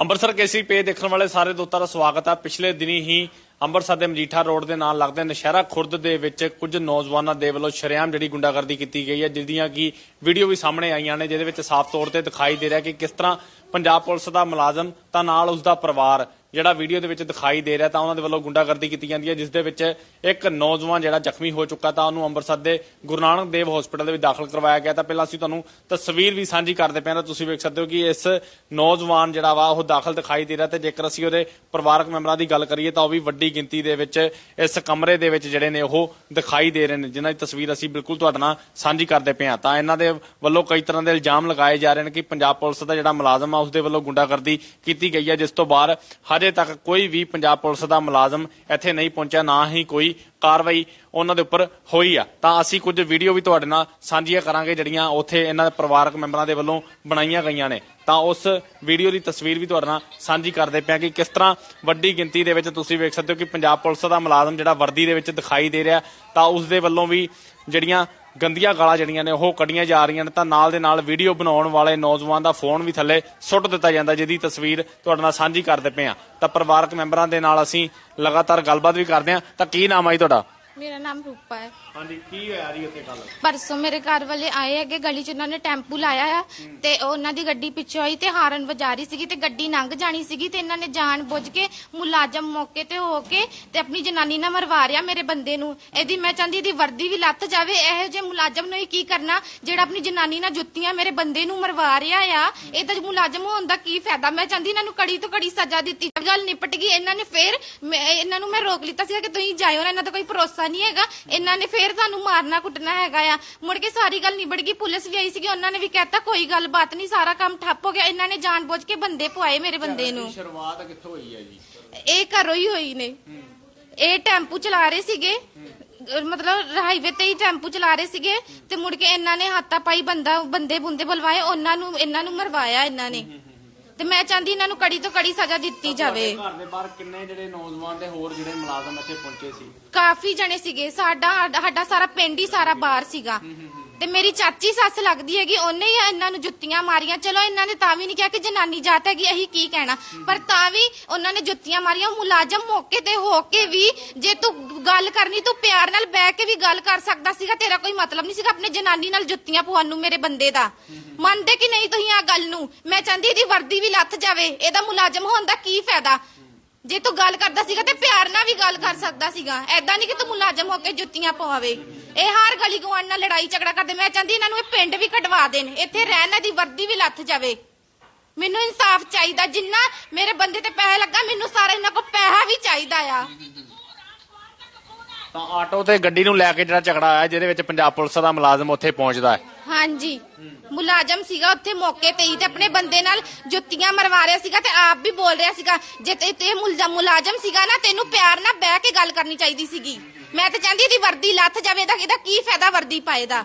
ਅੰਮ੍ਰਿਤਸਰ ਕੇਸਰੀ ਪੇ ਦੇਖਣ ਵਾਲੇ ਸਾਰੇ ਦੋਸਤਾਂ ਦਾ ਸਵਾਗਤ ਹੈ ਪਿਛਲੇ ਦਿਨੀ ਹੀ ਅੰਮ੍ਰਿਤਸਰ ਦੇ ਮਜੀਠਾ ਰੋਡ ਦੇ ਨਾਲ ਲੱਗਦੇ ਨਸ਼ਹਿਰਾ ਖੁਰਦ ਦੇ ਵਿੱਚ ਕੁਝ ਨੌਜਵਾਨਾਂ ਦੇ ਵੱਲੋਂ ਸ਼ਰੇਆਮ ਜਿਹੜੀ ਗੁੰਡਾਗਰਦੀ ਕੀਤੀ ਗਈ ਹੈ, ਜਿਹਦੀਆਂ ਕਿ ਵੀਡੀਓ ਵੀ ਸਾਹਮਣੇ ਆਈਆਂ ਨੇ, ਜਿਹਦੇ ਵਿੱਚ ਸਾਫ਼ ਤੌਰ ਤੇ ਦਿਖਾਈ ਦੇ ਰਿਹਾ ਕਿ ਕਿਸ ਤਰ੍ਹਾਂ ਪੰਜਾਬ ਪੁਲਿਸ ਦਾ ਮੁਲਾਜ਼ਮ ਤਾਂ ਨਾਲ ਉਸ ਦਾ ਪਰਿਵਾਰ ਜਿਹੜਾ ਵੀਡੀਓ ਦੇ ਵਿੱਚ ਦਿਖਾਈ ਦੇ ਰਿਹਾ ਤਾਂ ਉਹਨਾਂ ਦੇ ਵੱਲੋਂ ਗੁੰਡਾਗਰਦੀ ਕੀਤੀ ਜਾਂਦੀ ਹੈ, ਜਿਸ ਦੇ ਵਿੱਚ ਇੱਕ ਨੌਜਵਾਨ ਜਿਹੜਾ ਜ਼ਖਮੀ ਹੋ ਚੁੱਕਾ ਤਾਂ ਉਹਨੂੰ ਅੰਮ੍ਰਿਤਸਰ ਦੇ ਗੁਰੂ ਨਾਨਕ ਦੇਵ ਹਸਪੀਟਲ ਦੇ ਵਿੱਚ ਦਾਖਲ ਕਰਵਾਇਆ ਗਿਆ। ਤਾਂ ਪਹਿਲਾਂ ਅਸੀਂ ਤੁਹਾਨੂੰ ਤਸਵੀਰ ਵੀ ਸਾਂਝੀ ਕਰਦੇ ਪਏ ਹਾਂ ਤੁਸੀਂ ਵੇਖ ਸਕਦੇ ਹੋ ਕਿ ਇਸ ਨੌਜਵਾਨ ਜਿਹੜਾ ਵਾ ਉਹ ਦਾਖਲ ਦਿਖਾਈ ਦੇ ਰਿਹਾ ਤੇ ਜੇਕਰ ਅਸੀਂ ਉਹਦੇ ਪਰਿਵਾਰਕ ਮੈਂਬਰਾਂ ਦੀ ਗੱਲ ਕਰੀਏ ਤਾਂ ਉਹ ਵੀ ਵੱਡੀ ਗਿਣਤੀ ਦੇ ਵਿੱਚ ਇਸ ਕਮਰੇ ਦੇ ਵਿੱਚ ਜਿਹੜੇ ਨੇ ਉਹ ਦਿਖਾਈ ਦੇ ਰਹੇ ਨੇ, ਜਿਨ੍ਹਾਂ ਦੀ ਤਸਵੀਰ ਅਸੀਂ ਬਿਲਕੁਲ ਤੁਹਾਡੇ ਨਾਲ ਸਾਂਝੀ ਕਰਦੇ ਪਏ ਹਾਂ। ਤਾਂ ਇਹਨਾਂ ਦੇ ਵੱਲੋਂ ਕਈ ਤਰ੍ਹਾਂ ਦੇ ਇਲਜ਼ਾਮ ਲਗਾਏ ਜਾ ਰਹੇ ਨੇ ਕਿ ਪੰਜਾਬ ਪੁਲਿਸ ਦਾ ਜਿਹੜਾ ਮੁਲਾਜ਼ਮ ਆ ਉਸ ਦੇ ਵੱਲੋਂ ਗੁੰਡਾਗਰਦੀ ਕੀਤੀ ਗਈ ਹੈ, ਜਿਸ ਤੋਂ ਬਾਅਦ ਅਜੇ ਤੱਕ ਕੋਈ ਵੀ ਪੰਜਾਬ ਪੁਲਿਸ ਦਾ ਮੁਲਾਜ਼ਮ ਇੱਥੇ ਨਹੀਂ ਪਹੁੰਚਿਆ, ਨਾ ਹੀ ਕੋਈ ਕਾਰਵਾਈ ਉਹਨਾਂ ਦੇ ਉੱਪਰ ਹੋਈ ਆ। ਤਾਂ ਅਸੀਂ ਕੁਝ ਵੀਡੀਓ ਵੀ ਤੁਹਾਡੇ ਨਾਲ ਸਾਂਝੀਆਂ ਕਰਾਂਗੇ, ਜਿਹੜੀਆਂ ਉੱਥੇ ਇਹਨਾਂ ਦੇ ਪਰਿਵਾਰਕ ਮੈਂਬਰਾਂ ਦੇ ਵੱਲੋਂ ਬਣਾਈਆਂ ਗਈਆਂ ਨੇ। ਤਾਂ ਉਸ ਵੀਡੀਓ ਦੀ ਤਸਵੀਰ ਵੀ ਤੁਹਾਡੇ ਨਾਲ ਸਾਂਝੀ ਕਰਦੇ ਪਿਆ ਕਿ ਕਿਸ ਤਰ੍ਹਾਂ ਵੱਡੀ ਗਿਣਤੀ ਦੇ ਵਿੱਚ ਤੁਸੀਂ ਵੇਖ ਸਕਦੇ ਹੋ ਕਿ ਪੰਜਾਬ ਪੁਲਿਸ ਦਾ ਮੁਲਾਜ਼ਮ ਜਿਹੜਾ ਵਰਦੀ ਦੇ ਵਿੱਚ ਦਿਖਾਈ ਦੇ ਰਿਹਾ, ਤਾਂ ਉਸ ਦੇ ਵੱਲੋਂ ਵੀ ਜਿਹੜੀਆਂ ਗੰਦੀਆਂ ਗਾਲਾਂ ਜਿਹੜੀਆਂ ਨੇ, ਉਹ ਕੱਢੀਆਂ ਜਾ ਰਹੀਆਂ ਨੇ ਤਾਂ ਨਾਲ ਦੇ ਨਾਲ ਵੀਡੀਓ ਬਣਾਉਣ ਵਾਲੇ ਨੌਜਵਾਨ ਦਾ ਫੋਨ ਵੀ ਥੱਲੇ ਸੁੱਟ ਦਿੱਤਾ ਜਾਂਦਾ, ਜਿਹਦੀ ਤਸਵੀਰ ਤੁਹਾਡੇ ਨਾਲ ਸਾਂਝੀ ਕਰਦੇ ਪਏ ਆ ਤਾਂ ਪਰਿਵਾਰਕ ਮੈਂਬਰਾਂ ਦੇ ਨਾਲ ਅਸੀਂ ਲਗਾਤਾਰ ਗੱਲਬਾਤ ਵੀ ਕਰਦੇ ਆ ਤਾਂ ਕੀ ਨਾਮ ਹੈ ਤੁਹਾਡਾ? ਮੇਰਾ ਨਾਮ ਰੂਪਾ ਹੈ। ਹਾਂਜੀ ਕੀ ਹੋਇਆ ਜੀ ਉੱਥੇ ਕੱਲ ਪਰਸੋਂ ਮੇਰੇ ਘਰ ਵਾਲੇ ਆਏ ਹੈਗੇ ਗਲੀ 'ਚ ਉਹਨਾਂ ਨੇ ਟੈਂਪੂ ਲਾਇਆ ਆ ਤੇ ਉਹ ਉਹਨਾਂ ਦੀ ਗੱਡੀ ਪਿੱਛੋਂ ਆਈ ਤੇ ਹਾਰਨ ਵਜਾ ਰਹੀ ਸੀਗੀ ਤੇ ਗੱਡੀ ਲੰਘ ਜਾਣੀ ਸੀਗੀ ਤੇ ਇਹਨਾਂ ਨੇ ਜਾਣ ਬੁੱਝ ਕੇ ਮੁਲਾਜ਼ਮ ਮੌਕੇ ਤੇ ਹੋ ਕੇ ਤੇ ਆਪਣੀ ਜਨਾਨੀ ਨਾਲ ਮਰਵਾ ਰਿਆ ਮੇਰੇ ਬੰਦੇ ਨੂੰ। ਇਹਦੀ ਮੈਂ ਚਾਹੁੰਦੀ ਇਹਦੀ ਵਰਦੀ ਵੀ ਲੱਥ ਜਾਵੇ ਇਹੋ ਜਿਹੇ ਮੁਲਾਜ਼ਮ ਨੂੰ ਹੀ ਕੀ ਕਰਨਾ? ਜਿਹੜਾ ਆਪਣੀ ਜਨਾਨੀ ਨਾਲ ਜੁੱਤੀਆਂ ਮੇਰੇ ਬੰਦੇ ਨੂੰ ਮਰਵਾ ਰਿਹਾ ਆ ਇਹ ਤਾਂ ਮੁਲਾਜ਼ਮ ਹੋਣ ਦਾ ਕੀ ਫਾਇਦਾ? ਮੈਂ ਚਾਹੁੰਦੀ ਇਹਨਾਂ ਨੂੰ ਕੜੀ ਤੋਂ ਕੜੀ ਸਜ਼ਾ ਦਿੱਤੀ। ਗੱਲ ਨਿਪਟ ਗਈ ਇਹਨਾਂ ਨੇ ਫੇਰ ਮੈਂ- ਇਹਨਾਂ ਨੂੰ ਮੈਂ ਰੋਕ ਲਿੱਤਾ ਸੀਗਾ ਕਿ ਤੁਸੀਂ ਜਾਇਓ ਨਾ ਇਹਨਾਂ ਦਾ ਕੋਈ ਭਰੋਸਾ ਨਹੀਂ ਹੈਗਾ। ਇਹਨਾਂ ਨੇ ਫੇਰ ਤੁਹਾਨੂੰ ਮਾਰਨਾ ਕੁੱਟਣਾ ਹੈਗਾ ਆ। ਮੁੜ ਕੇ ਸਾਰੀ ਗੱਲ ਨਿਬੜ ਗਈ ਪੁਲਿਸ ਵੀ ਆਈ ਸੀਗੀ ਉਹਨਾਂ ਨੇ ਵੀ ਕਹਿਤਾ ਕੋਈ ਗੱਲ ਬਾਤ ਨਹੀਂ ਸਾਰਾ ਕੰਮ ਠੱਪ ਹੋ ਗਿਆ। ਇਹਨਾਂ ਨੇ ਜਾਣਬੁੱਝ ਕੇ ਬੰਦੇ ਪਵਾਏ ਮੇਰੇ ਬੰਦੇ ਨੂੰ। ਸ਼ੁਰੂਆਤ ਕਿੱਥੋਂ ਹੋਈ ਹੈ ਜੀ? ਇਹ ਘਰੋਂ ਹੀ ਹੋਈ ਨੇ। ਇਹ ਟੈਂਪੂ ਚਲਾ ਰਹੇ ਸੀਗੇ। ਮਤਲਬ ਹਾਈਵੇ ਤੇ ਹੀ ਟੈਂਪੂ ਚਲਾ ਰਹੇ ਸੀਗੇ ਤੇ ਮੁੜ ਕੇ ਇਹਨਾਂ ਨੇ ਹੱਥਾ ਪਾਈ ਬੰਦਾ ਬੰਦੇ ਬੁੰਦੇ ਬੁਲਵਾਏ ਉਹਨਾਂ ਨੂੰ ਇਹਨਾਂ ਨੂੰ ਮਰਵਾਇਆ ਇਹਨਾਂ ਨੇ। ਤੇ ਮੈਂ ਚਾਹੁੰਦੀ ਇਹਨਾਂ ਨੂੰ ਕੜੀ ਤੋਂ ਕੜੀ ਸਜ਼ਾ ਦਿੱਤੀ ਜਾਵੇ। ਘਰ ਦੇ ਬਾਹਰ ਕਿੰਨੇ ਜਿਹੜੇ ਨੌਜਵਾਨ ਤੇ ਹੋਰ ਜਿਹੜੇ ਮੁਲਾਜ਼ਮ ਇੱਥੇ ਪਹੁੰਚੇ ਸੀ? ਕਾਫੀ ਜਣੇ ਸੀਗੇ। ਸਾਡਾ ਸਾਡਾ ਸਾਰਾ ਪਿੰਡ ਹੀ ਸਾਰਾ ਬਾਹਰ ਸੀਗਾ। ਤੇ ਮੇਰੀ ਚਾਚੀ ਸੱਸ ਲੱਗਦੀ ਹੈਗੀ ਉਹਨੇ ਹੀ ਇਹਨਾਂ ਨੂੰ ਜੁੱਤੀਆਂ ਮਾਰੀਆਂ। ਚਲੋ ਇਹਨਾਂ ਨੇ ਤਾਂ ਵੀ ਨਹੀਂ ਕਿਹਾ ਕਿ ਜਨਾਨੀ ਜਾਤ ਹੈਗੀ ਅਸੀਂ ਕੀ ਕਹਿਣਾ। ਪਰ ਤਾਂ ਵੀ ਉਹਨਾਂ ਨੇ ਜੁੱਤੀਆਂ ਮਾਰੀਆਂ। ਮੁਲਾਜ਼ਮ ਮੌਕੇ ਤੇ ਹੋ ਕੇ ਵੀ ਜੇ ਤੂੰ ਗੱਲ ਕਰਨੀ, ਤੂੰ ਪਿਆਰ ਨਾਲ ਬਹਿ ਕੇ ਵੀ ਗੱਲ ਕਰ ਸਕਦਾ ਸੀਗਾ, ਤੇਰਾ ਕੋਈ ਮਤਲਬ ਨਹੀਂ ਸੀਗਾ, ਆਪਣੇ ਜਨਾਨੀ ਨਾਲ ਜੁੱਤੀਆਂ ਪਵਾਉਣ ਨੂੰ ਮੇਰੇ ਬੰਦੇ ਦਾ। ਮੰਨਦੇ ਕਿ ਨਹੀਂ ਤੁਸੀਂ ਆ ਗੱਲ ਨੂੰ? ਮੈਂ ਚਾਹੁੰਦੀ ਇਹਦੀ ਵਰਦੀ ਵੀ ਲੱਥ ਜਾਵੇ, ਇਹਦਾ ਮੁਲਾਜ਼ਮ ਹੋਣ ਦਾ ਕੀ ਫਾਇਦਾ? ਜੇ ਤੂੰ ਗੱਲ ਕਰਦਾ ਸੀਗਾ ਤੇ ਪਿਆਰ ਨਾਲ ਵੀ ਗੱਲ ਕਰ ਸਕਦਾ ਸੀਗਾ। ਐਦਾਂ ਨਹੀਂ ਕਿ ਤੂੰ ਮੁਲਾਜ਼ਮ ਹੋ ਕੇ ਜੁੱਤੀਆਂ ਪਵਾਵੇ। ਇਹ ਹਰ ਗਲੀ ਗਵਾਨ ਨਾਲ ਲੜਾਈ ਝਗੜਾ ਕਰਦੇ, ਮੈਂ ਚਾਹੁੰਦੀ ਇਹਨਾਂ ਨੂੰ ਇਹ ਪਿੰਡ ਵੀ ਕਢਵਾ ਦੇਣ। ਇੱਥੇ ਰਹਿਣ ਦੀ ਵਰਦੀ ਵੀ ਲੱਥ ਜਾਵੇ। ਮੈਨੂੰ ਇਨਸਾਫ ਚਾਹੀਦਾ, ਜਿੰਨਾ ਮੇਰੇ ਬੰਦੇ ਤੇ ਪੈਸਾ ਲੱਗਾ, ਮੈਨੂੰ ਸਾਰਾ ਇਹਨਾਂ ਕੋਲ ਪੈਸਾ ਵੀ ਚਾਹੀਦਾ ਆ। ਤਾਂ ਆਟੋ ਤੇ ਗੱਡੀ ਨੂੰ ਲੈ ਕੇ ਜਿਹੜਾ ਝਗੜਾ ਆਇਆ, ਜਿਹਦੇ ਵਿੱਚ ਪੰਜਾਬ ਪੁਲਿਸ ਦਾ ਮੁਲਾਜ਼ਮ ਉੱਥੇ ਪਹੁੰਚਦਾ ਹੈ। ਹਾਂਜੀ। ਮੁਲਾਜ਼ਮ ਸੀਗਾ ਉੱਥੇ ਮੌਕੇ ਤੇ ਹੀ ਤੇ ਆਪਣੇ ਬੰਦੇ ਨਾਲ ਜੁੱਤੀਆਂ ਮਰਵਾ ਰਿਹਾ ਸੀਗਾ ਤੇ ਆਪ ਵੀ ਬੋਲ ਰਿਹਾ ਸੀਗਾ, ਜੇ ਤੇ ਤੇ ਮੁਲਜ਼ਮ ਮੁਲਾਜ਼ਮ ਸੀਗਾ ਨਾ, ਤੈਨੂੰ ਪਿਆਰ ਨਾਲ ਬਹਿ ਕੇ ਗੱਲ ਕਰਨੀ ਚਾਹੀਦੀ ਸੀਗੀ। ਮੈਂ ਤਾਂ ਚਾਹੁੰਦੀ ਇਹਦੀ ਵਰਦੀ ਲੱਥ ਜਾਵੇ, ਇਹਦਾ ਇਹਦਾ ਕੀ ਫਾਇਦਾ ਵਰਦੀ ਪਾਏ ਦਾ?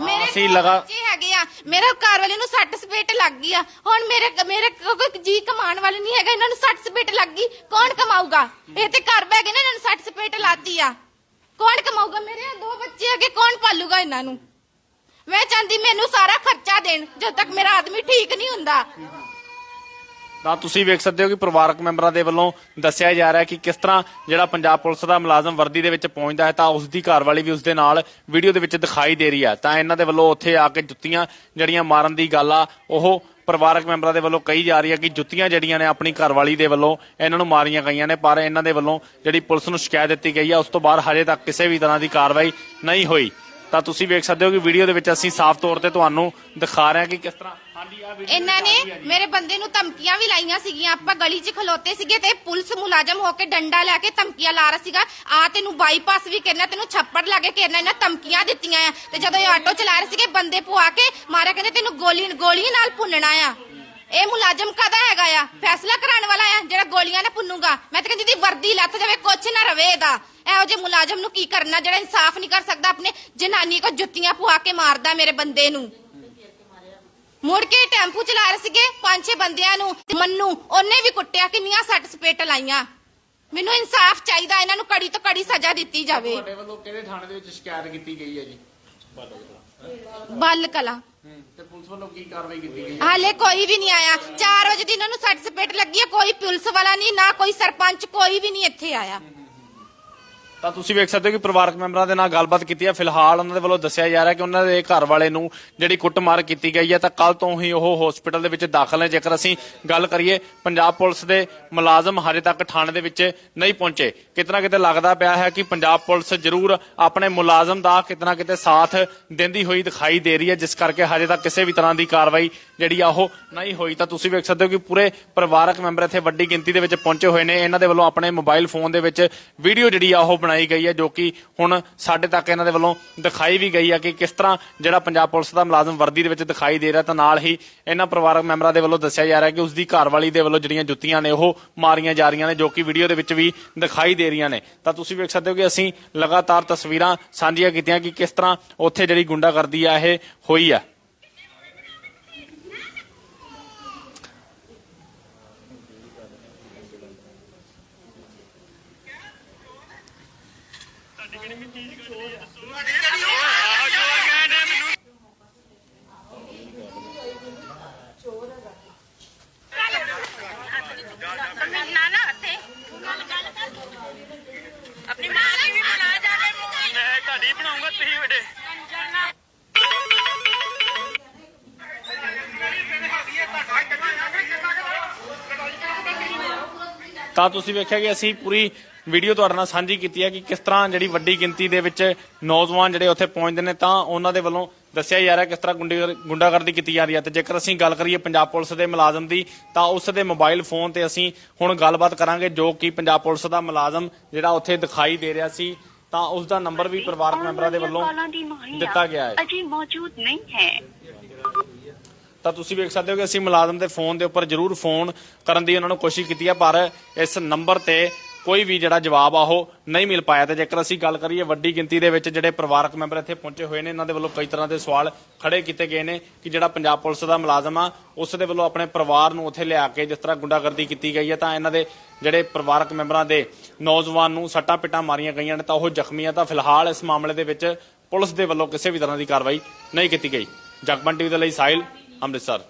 ਮੇਰੇ ਅਸੀਂ ਦੋ ਲਗਾ- ਬੱਚੇ ਹੈਗੇ ਆ। ਮੇਰੇ ਘਰ ਵਾਲੇ ਨੂੰ ਸੱਟ ਸਪੇਟ ਲੱਗ ਗਈ ਆ। ਹੁਣ ਮੇਰੇ ਮੇਰੇ ਕੋ- ਕੋਈ ਜੀ ਕਮਾਉਣ ਵਾਲੇ ਨਹੀਂ ਹੈਗਾ ਇਹਨਾਂ ਨੂੰ ਸੱਟ ਸਪੇਟ ਲੱਗ ਗਈ। ਕੌਣ ਕਮਾਊਗਾ? ਇਹ ਤੇ ਘਰ ਬੈ ਗਏ ਨਾ ਇਹਨਾਂ ਨੂੰ ਸੱਟ ਸਪੇਟ ਲਾਤੀ ਆ। ਕੌਣ ਕਮਾਊਗਾ? ਮੇਰੇ ਦੋ ਬੱਚੇ ਹੈਗੇ ਕੌਣ ਪਾਲੂਗਾ ਇਹਨਾਂ ਨੂੰ? ਮੈਂ ਚਾਹੁੰਦੀ ਮੈਨੂੰ ਸਾਰਾ ਖਰਚਾ ਦੇਣ ਜਦ ਤੱਕ ਮੇਰਾ ਆਦਮੀ ਠੀਕ ਨਹੀਂ ਹੁੰਦਾ। ਤਾਂ ਤੁਸੀਂ ਵੇਖ ਸਕਦੇ ਹੋ ਕਿ ਪਰਿਵਾਰਕ ਮੈਂਬਰਾਂ ਦੇ ਵੱਲੋਂ ਦੱਸਿਆ ਜਾ ਰਿਹਾ ਕਿ ਕਿਸ ਤਰ੍ਹਾਂ ਜਿਹੜਾ ਪੰਜਾਬ ਪੁਲਿਸ ਦਾ ਮੁਲਾਜ਼ਮ ਵਰਦੀ ਦੇ ਵਿੱਚ ਪਹੁੰਚਦਾ ਹੈ ਤਾਂ ਉਸ ਦੀ ਘਰਵਾਲੀ ਵੀ ਉਸ ਦੇ ਨਾਲ ਵੀਡੀਓ ਦੇ ਵਿੱਚ ਦਿਖਾਈ ਦੇ ਰਹੀ ਹੈ। ਤਾਂ ਇਹਨਾਂ ਦੇ ਵੱਲੋਂ ਉੱਥੇ ਆ ਕੇ ਜੁੱਤੀਆਂ ਜਿਹੜੀਆਂ ਮਾਰਨ ਦੀ ਗੱਲ ਆ, ਉਹ ਪਰਿਵਾਰਕ ਮੈਂਬਰਾਂ ਦੇ ਵੱਲੋਂ ਕਹੀ ਜਾ ਰਹੀ ਹੈ ਕਿ ਜੁੱਤੀਆਂ ਜਿਹੜੀਆਂ ਨੇ ਆਪਣੀ ਘਰਵਾਲੀ ਦੇ ਵੱਲੋਂ ਇਹਨਾਂ ਨੂੰ ਮਾਰੀਆਂ ਗਈਆਂ ਨੇ, ਪਰ ਇਹਨਾਂ ਦੇ ਵੱਲੋਂ ਜਿਹੜੀ ਪੁਲਿਸ ਨੂੰ ਸ਼ਿਕਾਇਤ ਦਿੱਤੀ ਗਈ ਹੈ ਉਸ ਤੋਂ ਬਾਅਦ ਹਜੇ ਤੱਕ ਕਿਸੇ ਵੀ ਤਰ੍ਹਾਂ ਦੀ ਕਾਰਵਾਈ ਨਹੀਂ ਹੋਈ। ਤਾਂ ਤੁਸੀਂ ਵੇਖ ਸਕਦੇ ਹੋ ਕਿ ਵੀਡੀਓ ਦੇ ਵਿੱਚ ਅਸੀਂ ਸਾਫ਼ ਤੌਰ ਤੇ ਤੁਹਾਨੂੰ ਦਿਖਾ ਰਹੇ ਹਾਂ ਕਿ ਕਿਸ ਤਰ੍ਹਾਂ ਇਹਨਾਂ ਨੇ ਮੇਰੇ ਬੰਦੇ ਨੂੰ ਧਮਕੀਆਂ ਵੀ ਲਾਈਆਂ ਸੀਗੀਆਂ ਆਪਾਂ ਗਲੀ 'ਚ ਖਲੋਤੇ ਸੀਗੇ ਤੇ ਪੁਲਿਸ ਮੁਲਾਜ਼ਮ ਹੋ ਕੇ ਡੰਡਾ ਲੈ ਕੇ ਧਮਕੀਆਂ ਲਾ ਰਿਹਾ ਸੀਗਾ। ਆ ਤੈਨੂੰ ਬਾਈਪਾਸ ਵੀ ਕਰਨਾ ਤੈਨੂੰ ਛੱਪੜ ਲਾ ਕੇ ਕਰਨਾ ਇਹਨਾਂ ਧਮਕੀਆਂ ਦਿੱਤੀਆਂ ਆ। ਤੇ ਜਦੋਂ ਇਹ ਆਟੋ ਚਲਾ ਰਹੇ ਸੀਗੇ ਬੰਦੇ ਪਵਾ ਕੇ ਮਾਰੇ ਕਹਿੰਦੇ ਤੈਨੂੰ ਗੋਲੀ ਗੋਲੀ ਨਾਲ ਭੁੰਨਣਾ ਆ। ਇਹ ਮੁਲਾਜ਼ਮ ਕਾਦਾ ਹੈਗਾ ਆ? ਫੈਸਲਾ ਕਰਾਉਣ ਵਾਲਾ ਆ ਜਿਹੜਾ ਗੋਲੀਆਂ ਨਾਲ ਭੁੰਨੂਗਾ। ਮੈਂ ਤਾਂ ਕਹਿੰਦੀ ਦੀ ਵਰਦੀ ਲੱਥ ਜਾਵੇ ਕੁਛ ਨਾ ਰਵੇ ਇਹਦਾ। ਇਹੋ ਜਿਹੇ ਮੁਲਾਜ਼ਮ ਨੂੰ ਕੀ ਕਰਨਾ? ਜਿਹੜਾ ਇਨਸਾਫ ਨਹੀਂ ਕਰ ਸਕਦਾ ਆਪਣੇ ਜਨਾਨੀ ਕੋ ਜੁੱਤੀਆਂ ਪਵਾ ਕੇ ਮਾਰਦਾ ਮੇਰੇ ਬੰਦੇ ਨੂੰ। ਮੁੜ ਕੇ ਟੈਂਪੂ ਚਲਾ ਰਹੇ ਸੀਗੇ ਪੰਜ ਛੇ ਬੰਦਿਆਂ ਨੂੰ। ਮੰਨੂ ਉਹਨੇ ਵੀ ਕੁੱਟਿਆ ਕਿੰਨੀਆਂ ਸੱਟ ਸਪੇਟ ਲਾਈਆਂ। ਮੈਨੂੰ ਇਨਸਾਫ ਚਾਹੀਦਾ ਇਹਨਾਂ ਨੂੰ ਕੜੀ ਤੋਂ ਕੜੀ ਸਜ਼ਾ ਦਿੱਤੀ ਜਾਵੇ। ਤੁਹਾਡੇ ਵੱਲੋਂ ਕਿਹੜੇ ਥਾਣੇ ਦੇ ਵਿੱਚ ਸ਼ਿਕਾਇਤ ਕੀਤੀ ਗਈ ਹੈ ਜੀ? ਬੱਲ ਕਲਾ। ਤੇ ਪੁਲਿਸ ਵੱਲੋਂ ਕੀ ਕਾਰਵਾਈ ਕੀਤੀ ਗਈ? ਹਾਲੇ ਕੋਈ ਵੀ ਨਹੀਂ ਆਇਆ। 4 ਵਜੇ ਦੀ ਇਹਨਾਂ ਨੂੰ ਲੱਗੀ ਹੈ ਕੋਈ ਪੁਲਿਸ ਵਾਲਾ ਨਹੀਂ ਨਾ ਕੋਈ ਸਰਪੰਚ ਕੋਈ ਵੀ ਨਹੀਂ ਇੱਥੇ ਆਇਆ। ਤਾਂ ਤੁਸੀਂ ਵੇਖ ਸਕਦੇ ਹੋ ਕਿ ਪਰਿਵਾਰਕ ਮੈਂਬਰਾਂ ਦੇ ਨਾਲ ਗੱਲਬਾਤ ਕੀਤੀ ਹੈ। ਫਿਲਹਾਲ ਉਹਨਾਂ ਦੇ ਵੱਲੋਂ ਦੱਸਿਆ ਜਾ ਰਿਹਾ ਕਿ ਉਹਨਾਂ ਦੇ ਘਰ ਵਾਲੇ ਨੂੰ ਜਿਹੜੀ ਕੁੱਟਮਾਰ ਕੀਤੀ ਗਈ ਹੈ, ਤਾਂ ਕੱਲ ਤੋਂ ਹੀ ਉਹ ਹਸਪੀਟਲ ਦੇ ਵਿੱਚ ਦਾਖਲ ਨੇ। ਜੇਕਰ ਅਸੀਂ ਗੱਲ ਕਰੀਏ, ਪੰਜਾਬ ਪੁਲਿਸ ਦੇ ਮੁਲਾਜ਼ਮ ਹਜੇ ਤੱਕ ਥਾਣੇ ਦੇ ਵਿੱਚ ਨਹੀਂ ਪਹੁੰਚੇ। ਕਿਤਨਾ ਕਿਤੇ ਲੱਗਦਾ ਪਿਆ ਹੈ ਕਿ ਪੰਜਾਬ ਪੁਲਿਸ ਜ਼ਰੂਰ ਆਪਣੇ ਮੁਲਾਜ਼ਮ ਦਾ ਕਿਤਨਾ ਕਿਤੇ ਸਾਥ ਦਿੰਦੀ ਹੋਈ ਦਿਖਾਈ ਦੇ ਰਹੀ ਹੈ, ਜਿਸ ਕਰਕੇ ਹਜੇ ਤੱਕ ਕਿਸੇ ਵੀ ਤਰ੍ਹਾਂ ਦੀ ਕਾਰਵਾਈ ਜਿਹੜੀ ਆ ਉਹ ਨਹੀਂ ਹੋਈ। ਤਾਂ ਤੁਸੀਂ ਵੇਖ ਸਕਦੇ ਹੋ ਕਿ ਪੂਰੇ ਪਰਿਵਾਰਕ ਮੈਂਬਰ ਇੱਥੇ ਵੱਡੀ ਗਿਣਤੀ ਦੇ ਵਿੱਚ ਪਹੁੰਚੇ ਹੋਏ ਨੇ। ਇਹਨਾਂ ਦੇ ਵੱਲੋਂ ਆਪਣੇ ਮੋਬਾਈਲ ਫੋਨ ਦੇ ਵਿੱਚ ਵੀਡੀਓ ਜਿਹੜੀ ਆ ਉਹ ਬਣਾਈ ਗਈ ਹੈ, ਜੋ ਕਿ ਹੁਣ ਸਾਡੇ ਤੱਕ ਇਹਨਾਂ ਦੇ ਵੱਲੋਂ ਦਿਖਾਈ ਵੀ ਗਈ ਹੈ ਕਿ ਕਿਸ ਤਰ੍ਹਾਂ ਜਿਹੜਾ ਪੰਜਾਬ ਪੁਲਿਸ ਦਾ ਮੁਲਾਜ਼ਮ ਵਰਦੀ ਦੇ ਵਿੱਚ ਦਿਖਾਈ ਦੇ ਰਿਹਾ ਤਾਂ ਨਾਲ ਹੀ ਇਹਨਾਂ ਪਰਿਵਾਰਕ ਮੈਂਬਰਾਂ ਦੇ ਵੱਲੋਂ ਦੱਸਿਆ ਜਾ ਰਿਹਾ ਕਿ ਉਸ ਦੀ ਘਰਵਾਲੀ ਦੇ ਵੱਲੋਂ ਜਿਹੜੀਆਂ ਜੁੱਤੀਆਂ ਨੇ, ਉਹ ਮਾਰੀਆਂ ਜਾ ਰਹੀਆਂ ਨੇ, ਜੋ ਕਿ ਵੀਡੀਓ ਦੇ ਵਿੱਚ ਵੀ ਦਿਖਾਈ ਦੇ ਰਹੀਆਂ ਨੇ। ਤਾਂ ਤੁਸੀਂ ਵੇਖ ਸਕਦੇ ਹੋ ਕਿ ਅਸੀਂ ਲਗਾਤਾਰ ਤਸਵੀਰਾਂ ਸਾਂਝੀਆਂ ਕੀਤੀਆਂ ਕਿ ਕਿਸ ਤਰ੍ਹਾਂ ਉੱਥੇ ਜਿਹੜੀ ਗੁੰਡਾਗਰਦੀ ਆ, ਇਹ ਹੋਈ ਆ ਨਾ ਨਾ ਇੱਥੇ ਆਪਣੀ ਮਾਂ ਦੀ ਵੀ ਬਣਾ ਜਾਵੇ ਮੈਂ ਤੁਹਾਡੀ ਬਣਾਉਂਗਾ ਤੁਸੀਂ ਵੱਡੇ। ਤਾਂ ਤੁਸੀਂ ਵੇਖਿਆ ਕਿ ਅਸੀਂ ਪੂਰੀ ਵੀਡੀਓ ਤੁਹਾਡੇ ਨਾਲ ਸਾਂਝੀ ਕੀਤੀ ਹੈ ਕਿ ਕਿਸ ਤਰ੍ਹਾਂ ਜਿਹੜੀ ਵੱਡੀ ਗਿਣਤੀ ਦੇ ਵਿੱਚ ਨੌਜਵਾਨ ਜਿਹੜੇ ਉੱਥੇ ਪਹੁੰਚਦੇ ਨੇ ਤਾਂ ਉਹਨਾਂ ਦੇ ਵੱਲੋਂ ਦੱਸਿਆ ਜਾ ਰਿਹਾ ਕਿਸ ਤਰ੍ਹਾਂ ਗੁੰਡੇ- ਗੁੰਡਾਗਰਦੀ ਕੀਤੀ ਜਾ ਰਹੀ ਹੈ। ਤੇ ਜੇਕਰ ਅਸੀਂ ਗੱਲ ਕਰੀਏ ਪੰਜਾਬ ਪੁਲਿਸ ਦੇ ਮੁਲਾਜ਼ਮ ਦੀ ਤਾਂ ਉਸ ਦੇ ਮੋਬਾਈਲ ਫੋਨ ਤੇ ਅਸੀਂ ਹੁਣ ਗੱਲਬਾਤ ਕਰਾਂਗੇ ਜੋ ਕਿ ਪੰਜਾਬ ਪੁਲਿਸ ਦਾ ਮੁਲਾਜ਼ਮ ਜਿਹੜਾ ਉੱਥੇ ਦਿਖਾਈ ਦੇ ਰਿਹਾ ਸੀ ਤਾਂ ਉਸ ਦਾ ਨੰਬਰ ਵੀ ਪਰਿਵਾਰਕ ਮੈਂਬਰਾਂ ਦੇ ਵੱਲੋਂ ਦਿੱਤਾ ਗਿਆ ਹੈ। ਅਜੀ ਮੌਜੂਦ ਨਹੀਂ ਹੈ। ਤਾਂ ਤੁਸੀਂ ਵੇਖ ਸਕਦੇ ਹੋ ਕਿ ਅਸੀਂ ਮੁਲਾਜ਼ਮ ਦੇ ਫੋਨ ਦੇ ਉੱਪਰ ਜ਼ਰੂਰ ਫੋਨ ਕਰਨ ਦੀ ਉਹਨਾਂ ਨੂੰ ਕੋਸ਼ਿਸ਼ ਕੀਤੀ ਹੈ ਪਰ ਇਸ ਨੰਬਰ ਤੇ ਕੋਈ ਵੀ ਜਿਹੜਾ ਜਵਾਬ ਆ, ਉਹ ਨਹੀਂ ਮਿਲ ਪਾਇਆ। ਤੇ ਜੇਕਰ ਅਸੀਂ ਗੱਲ ਕਰੀਏ ਵੱਡੀ ਗਿਣਤੀ ਦੇ ਵਿੱਚ ਜਿਹੜੇ ਪਰਿਵਾਰਕ ਮੈਂਬਰ ਇੱਥੇ ਪਹੁੰਚੇ ਹੋਏ ਨੇ, ਇਹਨਾਂ ਦੇ ਵੱਲੋਂ ਕਈ ਤਰ੍ਹਾਂ ਦੇ ਸਵਾਲ ਖੜੇ ਕੀਤੇ ਗਏ ਨੇ ਕਿ ਜਿਹੜਾ ਪੰਜਾਬ ਪੁਲਿਸ ਦਾ ਮੁਲਾਜ਼ਮ ਆ, ਉਸ ਦੇ ਵੱਲੋਂ ਆਪਣੇ ਪਰਿਵਾਰ ਨੂੰ ਉੱਥੇ ਲਿਆ ਕੇ ਜਿਸ ਤਰ੍ਹਾਂ ਗੁੰਡਾਗਰਦੀ ਕੀਤੀ ਗਈ ਹੈ, ਤਾਂ ਇਹਨਾਂ ਦੇ ਜਿਹੜੇ ਪਰਿਵਾਰਕ ਮੈਂਬਰਾਂ ਦੇ ਨੌਜਵਾਨ ਨੂੰ ਸੱਟਾਂ ਪਿੱਟਾਂ ਮਾਰੀਆਂ ਗਈਆਂ ਨੇ, ਤਾਂ ਉਹ ਜ਼ਖਮੀ ਆ। ਤਾਂ ਫਿਲਹਾਲ ਇਸ ਮਾਮਲੇ ਦੇ ਵਿੱਚ ਪੁਲਿਸ ਦੇ ਵੱਲੋਂ ਕਿਸੇ ਵੀ ਤਰ੍ਹਾਂ ਦੀ ਕਾਰਵਾਈ ਨਹੀਂ ਕੀਤੀ ਗਈ। ਜਗਮਨ ਟੀਵੀ ਦੇ ਲਈ ਸਾਹਿਲ ਅੰਮ੍ਰਿਤਸਰ।